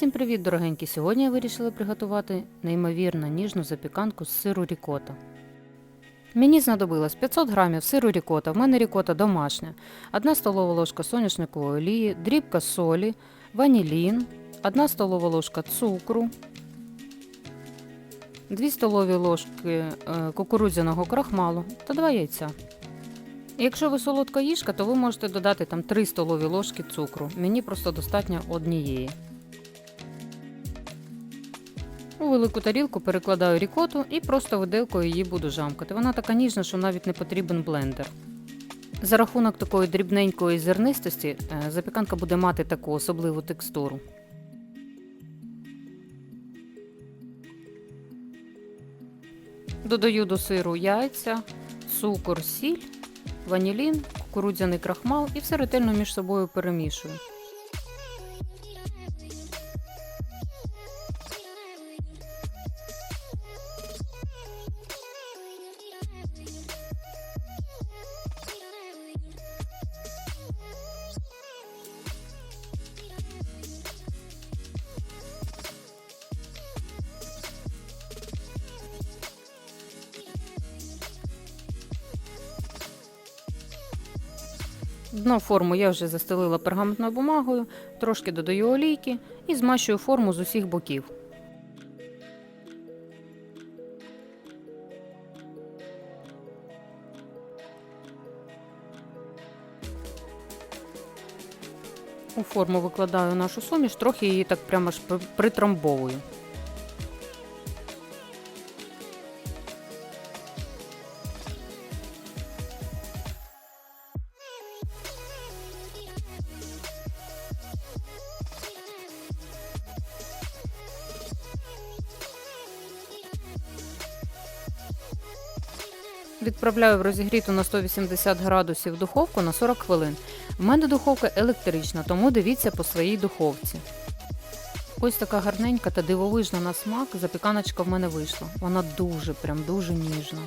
Всім привіт, дорогенькі! Сьогодні я вирішила приготувати неймовірно ніжну запіканку з сиру рікота. Мені знадобилось 500 грамів сиру рікота, в мене рікота домашня, 1 столова ложка соняшникової олії, дрібка солі, ванілін, 1 столова ложка цукру, 2 столові ложки е, кукурудзяного крахмалу та 2 яйця. Якщо ви солодка їжка, то ви можете додати там 3 столові ложки цукру. Мені просто достатньо однієї. У велику тарілку перекладаю рікоту і просто виделкою її буду жамкати. Вона така ніжна, що навіть не потрібен блендер. За рахунок такої дрібненької зернистості е, запіканка буде мати таку особливу текстуру. Додаю до сиру яйця, цукор, сіль, ванілін, кукурудзяний крахмал і все ретельно між собою перемішую. Дно форму я вже застелила пергаментною бумагою, трошки додаю олійки і змащую форму з усіх боків. У форму викладаю нашу суміш, трохи її так прямо ж при- притрамбовую. Відправляю в розігріту на 180 градусів духовку на 40 хвилин. У мене духовка електрична, тому дивіться по своїй духовці. Ось така гарненька та дивовижна на смак запіканочка в мене вийшла. Вона дуже, прям дуже ніжна.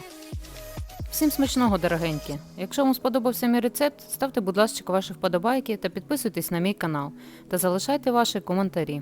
Всім смачного, дорогенькі! Якщо вам сподобався мій рецепт, ставте, будь ласка, ваші вподобайки та підписуйтесь на мій канал та залишайте ваші коментарі.